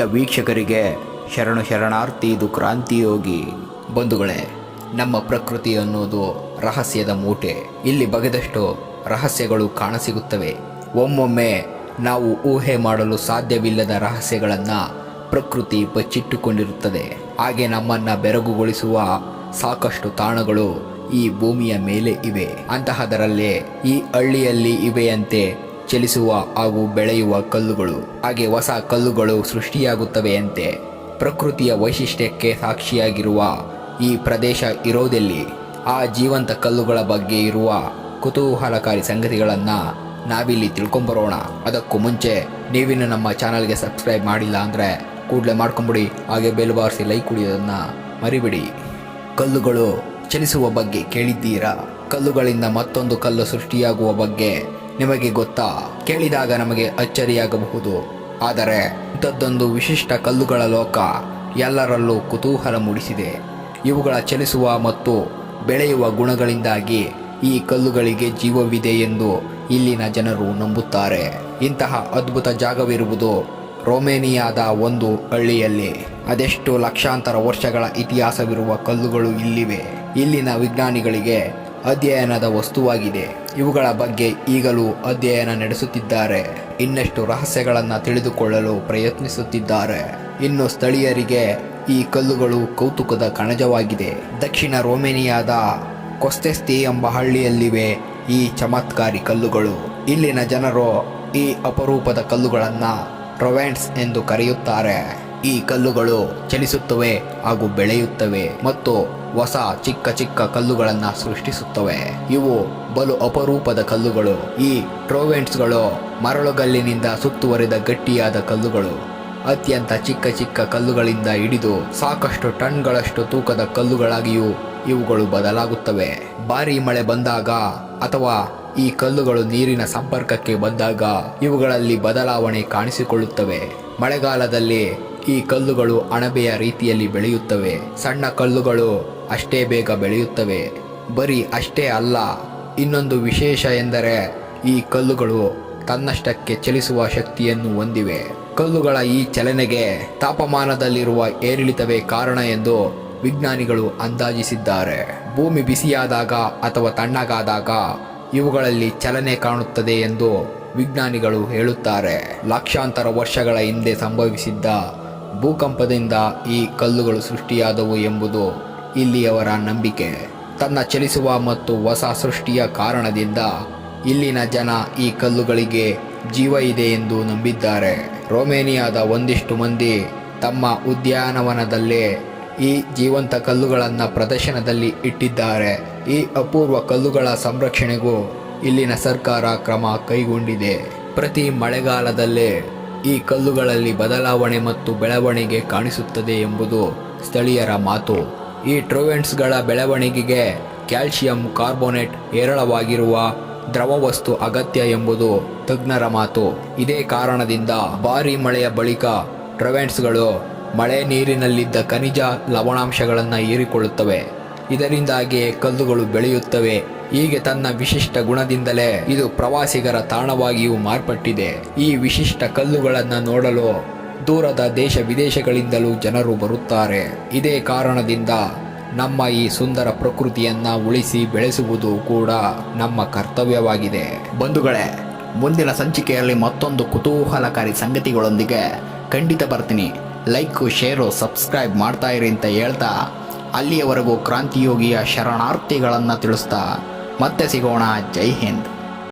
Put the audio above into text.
ಪ್ರಿಯ ವೀಕ್ಷಕರಿಗೆ ಶರಣು ಶರಣಾರ್ಥಿ ಇದು ಕ್ರಾಂತಿಯೋಗಿ ಬಂಧುಗಳೇ, ನಮ್ಮ ಪ್ರಕೃತಿ ಅನ್ನೋದು ರಹಸ್ಯದ ಮೂಟೆ. ಇಲ್ಲಿ ಬಗೆದಷ್ಟು ರಹಸ್ಯಗಳು ಕಾಣಸಿಗುತ್ತವೆ. ಒಮ್ಮೊಮ್ಮೆ ನಾವು ಊಹೆ ಮಾಡಲು ಸಾಧ್ಯವಿಲ್ಲದ ರಹಸ್ಯಗಳನ್ನು ಪ್ರಕೃತಿ ಬಚ್ಚಿಟ್ಟುಕೊಂಡಿರುತ್ತದೆ ಹಾಗೆ ನಮ್ಮನ್ನು ಬೆರಗುಗೊಳಿಸುವ ಸಾಕಷ್ಟು ತಾಣಗಳು ಈ ಭೂಮಿಯ ಮೇಲೆ ಇವೆ. ಅಂತಹದರಲ್ಲೇ ಈ ಹಳ್ಳಿಯಲ್ಲಿ ಇವೆಯಂತೆ ಚಲಿಸುವ ಹಾಗೂ ಬೆಳೆಯುವ ಕಲ್ಲುಗಳು. ಹಾಗೆ ಹೊಸ ಕಲ್ಲುಗಳು ಸೃಷ್ಟಿಯಾಗುತ್ತವೆಯಂತೆ. ಪ್ರಕೃತಿಯ ವೈಶಿಷ್ಟ್ಯಕ್ಕೆ ಸಾಕ್ಷಿಯಾಗಿರುವ ಈ ಪ್ರದೇಶ ಇರೋದೆಲ್ಲಿ? ಆ ಜೀವಂತ ಕಲ್ಲುಗಳ ಬಗ್ಗೆ ಇರುವ ಕುತೂಹಲಕಾರಿ ಸಂಗತಿಗಳನ್ನು ನಾವಿಲ್ಲಿ ತಿಳ್ಕೊಂಬರೋಣ. ಅದಕ್ಕೂ ಮುಂಚೆ ನೀವಿನ್ನು ನಮ್ಮ ಚಾನಲ್ಗೆ ಸಬ್ಸ್ಕ್ರೈಬ್ ಮಾಡಿಲ್ಲ ಅಂದರೆ ಕೂಡಲೇ ಮಾಡ್ಕೊಂಬಿಡಿ. ಹಾಗೆ ಬೆಲ್ ಬಾರಿಸಿ ಲೈಕ್ ಕುಡಿಯೋದನ್ನು ಮರಿಬಿಡಿ. ಕಲ್ಲುಗಳು ಚಲಿಸುವ ಬಗ್ಗೆ ಕೇಳಿದ್ದೀರಾ? ಕಲ್ಲುಗಳಿಂದ ಮತ್ತೊಂದು ಕಲ್ಲು ಸೃಷ್ಟಿಯಾಗುವ ಬಗ್ಗೆ ನಿಮಗೆ ಗೊತ್ತಾ? ಕೇಳಿದಾಗ ನಮಗೆ ಅಚ್ಚರಿಯಾಗಬಹುದು. ಆದರೆ ಇಂಥದ್ದೊಂದು ವಿಶಿಷ್ಟ ಕಲ್ಲುಗಳ ಲೋಕ ಎಲ್ಲರಲ್ಲೂ ಕುತೂಹಲ ಮೂಡಿಸಿದೆ. ಇವುಗಳ ಚಲಿಸುವ ಮತ್ತು ಬೆಳೆಯುವ ಗುಣಗಳಿಂದಾಗಿ ಈ ಕಲ್ಲುಗಳಿಗೆ ಜೀವವಿದೆ ಎಂದು ಇಲ್ಲಿನ ಜನರು ನಂಬುತ್ತಾರೆ. ಇಂತಹ ಅದ್ಭುತ ಜಾಗವಿರುವುದು ರೋಮೇನಿಯಾದ ಒಂದು ಹಳ್ಳಿಯಲ್ಲಿ. ಅದೆಷ್ಟು ಲಕ್ಷಾಂತರ ವರ್ಷಗಳ ಇತಿಹಾಸವಿರುವ ಕಲ್ಲುಗಳು ಇಲ್ಲಿವೆ. ಇಲ್ಲಿನ ವಿಜ್ಞಾನಿಗಳಿಗೆ ಅಧ್ಯಯನದ ವಸ್ತುವಾಗಿದೆ. ಇವುಗಳ ಬಗ್ಗೆ ಈಗಲೂ ಅಧ್ಯಯನ ನಡೆಸುತ್ತಿದ್ದಾರೆ. ಇನ್ನಷ್ಟು ರಹಸ್ಯಗಳನ್ನು ತಿಳಿದುಕೊಳ್ಳಲು ಪ್ರಯತ್ನಿಸುತ್ತಿದ್ದಾರೆ. ಇನ್ನು ಸ್ಥಳೀಯರಿಗೆ ಈ ಕಲ್ಲುಗಳು ಕೌತುಕದ ಕಣಜವಾಗಿದೆ. ದಕ್ಷಿಣ ರೋಮೇನಿಯಾದ ಕೊಸ್ತೆಸ್ತಿ ಎಂಬ ಹಳ್ಳಿಯಲ್ಲಿವೆ ಈ ಚಮತ್ಕಾರಿ ಕಲ್ಲುಗಳು. ಇಲ್ಲಿನ ಜನರು ಈ ಅಪರೂಪದ ಕಲ್ಲುಗಳನ್ನು ಪ್ರೊವೆಂಟ್ಸ್ ಎಂದು ಕರೆಯುತ್ತಾರೆ. ಈ ಕಲ್ಲುಗಳು ಚಲಿಸುತ್ತವೆ ಹಾಗೂ ಬೆಳೆಯುತ್ತವೆ ಮತ್ತು ಹೊಸ ಚಿಕ್ಕ ಚಿಕ್ಕ ಕಲ್ಲುಗಳನ್ನು ಸೃಷ್ಟಿಸುತ್ತವೆ. ಇವು ಬಲು ಅಪರೂಪದ ಕಲ್ಲುಗಳು. ಈ ಟ್ರೋವೆಂಟ್ಸ್ಗಳು ಮರಳುಗಲ್ಲಿನಿಂದ ಸುತ್ತುವರಿದ ಗಟ್ಟಿಯಾದ ಕಲ್ಲುಗಳು. ಅತ್ಯಂತ ಚಿಕ್ಕ ಚಿಕ್ಕ ಕಲ್ಲುಗಳಿಂದ ಹಿಡಿದು ಸಾಕಷ್ಟು ಟನ್ಗಳಷ್ಟು ತೂಕದ ಕಲ್ಲುಗಳಾಗಿಯೂ ಇವುಗಳು ಬದಲಾಗುತ್ತವೆ. ಭಾರಿ ಮಳೆ ಬಂದಾಗ ಅಥವಾ ಈ ಕಲ್ಲುಗಳು ನೀರಿನ ಸಂಪರ್ಕಕ್ಕೆ ಬಂದಾಗ ಇವುಗಳಲ್ಲಿ ಬದಲಾವಣೆ ಕಾಣಿಸಿಕೊಳ್ಳುತ್ತವೆ. ಮಳೆಗಾಲದಲ್ಲಿ ಈ ಕಲ್ಲುಗಳು ಅಣಬೆಯ ರೀತಿಯಲ್ಲಿ ಬೆಳೆಯುತ್ತವೆ. ಸಣ್ಣ ಕಲ್ಲುಗಳು ಅಷ್ಟೇ ಬೇಗ ಬೆಳೆಯುತ್ತವೆ. ಬರೀ ಅಷ್ಟೇ ಅಲ್ಲ, ಇನ್ನೊಂದು ವಿಶೇಷ ಎಂದರೆ ಈ ಕಲ್ಲುಗಳು ತನ್ನಷ್ಟಕ್ಕೆ ಚಲಿಸುವ ಶಕ್ತಿಯನ್ನು ಹೊಂದಿವೆ. ಕಲ್ಲುಗಳ ಈ ಚಲನೆಗೆ ತಾಪಮಾನದಲ್ಲಿರುವ ಏರಿಳಿತವೇ ಕಾರಣ ಎಂದು ವಿಜ್ಞಾನಿಗಳು ಅಂದಾಜಿಸಿದ್ದಾರೆ. ಭೂಮಿ ಬಿಸಿಯಾದಾಗ ಅಥವಾ ತಣ್ಣಗಾದಾಗ ಇವುಗಳಲ್ಲಿ ಚಲನೆ ಕಾಣುತ್ತದೆ ಎಂದು ವಿಜ್ಞಾನಿಗಳು ಹೇಳುತ್ತಾರೆ. ಲಕ್ಷಾಂತರ ವರ್ಷಗಳ ಹಿಂದೆ ಸಂಭವಿಸಿದ್ದ ಭೂಕಂಪದಿಂದ ಈ ಕಲ್ಲುಗಳು ಸೃಷ್ಟಿಯಾದವು ಎಂಬುದು ಇಲ್ಲಿಯವರ ನಂಬಿಕೆ. ತನ್ನ ಚಲಿಸುವ ಮತ್ತು ಹೊಸ ಸೃಷ್ಟಿಯ ಕಾರಣದಿಂದ ಇಲ್ಲಿನ ಜನ ಈ ಕಲ್ಲುಗಳಿಗೆ ಜೀವ ಇದೆ ಎಂದು ನಂಬಿದ್ದಾರೆ. ರೋಮೇನಿಯಾದ ಒಂದಿಷ್ಟು ಮಂದಿ ತಮ್ಮ ಉದ್ಯಾನವನದಲ್ಲೇ ಈ ಜೀವಂತ ಕಲ್ಲುಗಳನ್ನು ಪ್ರದರ್ಶನದಲ್ಲಿ ಇಟ್ಟಿದ್ದಾರೆ. ಈ ಅಪೂರ್ವ ಕಲ್ಲುಗಳ ಸಂರಕ್ಷಣೆಗೂ ಇಲ್ಲಿನ ಸರ್ಕಾರ ಕ್ರಮ ಕೈಗೊಂಡಿದೆ. ಪ್ರತಿ ಮಳೆಗಾಲದಲ್ಲೇ ಈ ಕಲ್ಲುಗಳಲ್ಲಿ ಬದಲಾವಣೆ ಮತ್ತು ಬೆಳವಣಿಗೆ ಕಾಣಿಸುತ್ತದೆ ಎಂಬುದು ಸ್ಥಳೀಯರ ಮಾತು. ಈ ಟ್ರೋವೆಂಟ್ಸ್ಗಳ ಬೆಳವಣಿಗೆಗೆ ಕ್ಯಾಲ್ಸಿಯಂ ಕಾರ್ಬೋನೇಟ್ ಹೇರಳವಾಗಿರುವ ದ್ರವ ವಸ್ತು ಅಗತ್ಯ ಎಂಬುದು ತಜ್ಞರ ಮಾತು. ಇದೇ ಕಾರಣದಿಂದ ಭಾರಿ ಮಳೆಯ ಬಳಿಕ ಟ್ರೋವೆಂಟ್ಸ್ಗಳು ಮಳೆ ನೀರಿನಲ್ಲಿದ್ದ ಖನಿಜ ಲವಣಾಂಶಗಳನ್ನು ಹೀರಿಕೊಳ್ಳುತ್ತವೆ. ಇದರಿಂದಾಗಿ ಕಲ್ಲುಗಳು ಬೆಳೆಯುತ್ತವೆ. ಹೀಗೆ ತನ್ನ ವಿಶಿಷ್ಟ ಗುಣದಿಂದಲೇ ಇದು ಪ್ರವಾಸಿಗರ ತಾಣವಾಗಿಯೂ ಮಾರ್ಪಟ್ಟಿದೆ. ಈ ವಿಶಿಷ್ಟ ಕಲ್ಲುಗಳನ್ನು ನೋಡಲು ದೂರದ ದೇಶ ವಿದೇಶಗಳಿಂದಲೂ ಜನರು ಬರುತ್ತಾರೆ. ಇದೇ ಕಾರಣದಿಂದ ನಮ್ಮ ಈ ಸುಂದರ ಪ್ರಕೃತಿಯನ್ನ ಉಳಿಸಿ ಬೆಳೆಸುವುದು ಕೂಡ ನಮ್ಮ ಕರ್ತವ್ಯವಾಗಿದೆ. ಬಂಧುಗಳೇ, ಮುಂದಿನ ಸಂಚಿಕೆಯಲ್ಲಿ ಮತ್ತೊಂದು ಕುತೂಹಲಕಾರಿ ಸಂಗತಿಗಳೊಂದಿಗೆ ಖಂಡಿತ ಬರ್ತೀನಿ. ಲೈಕ್, ಶೇರು, ಸಬ್ಸ್ಕ್ರೈಬ್ ಮಾಡ್ತಾ ಇರಿ ಅಂತ ಹೇಳ್ತಾ, ಅಲ್ಲಿಯವರೆಗೂ ಕ್ರಾಂತಿಯೋಗಿಯ ಶರಣಾರ್ಥಿಗಳನ್ನು ತಿಳಿಸ್ತಾ ಮತ್ತೆ ಸಿಗೋಣ. ಜೈ ಹಿಂದ್.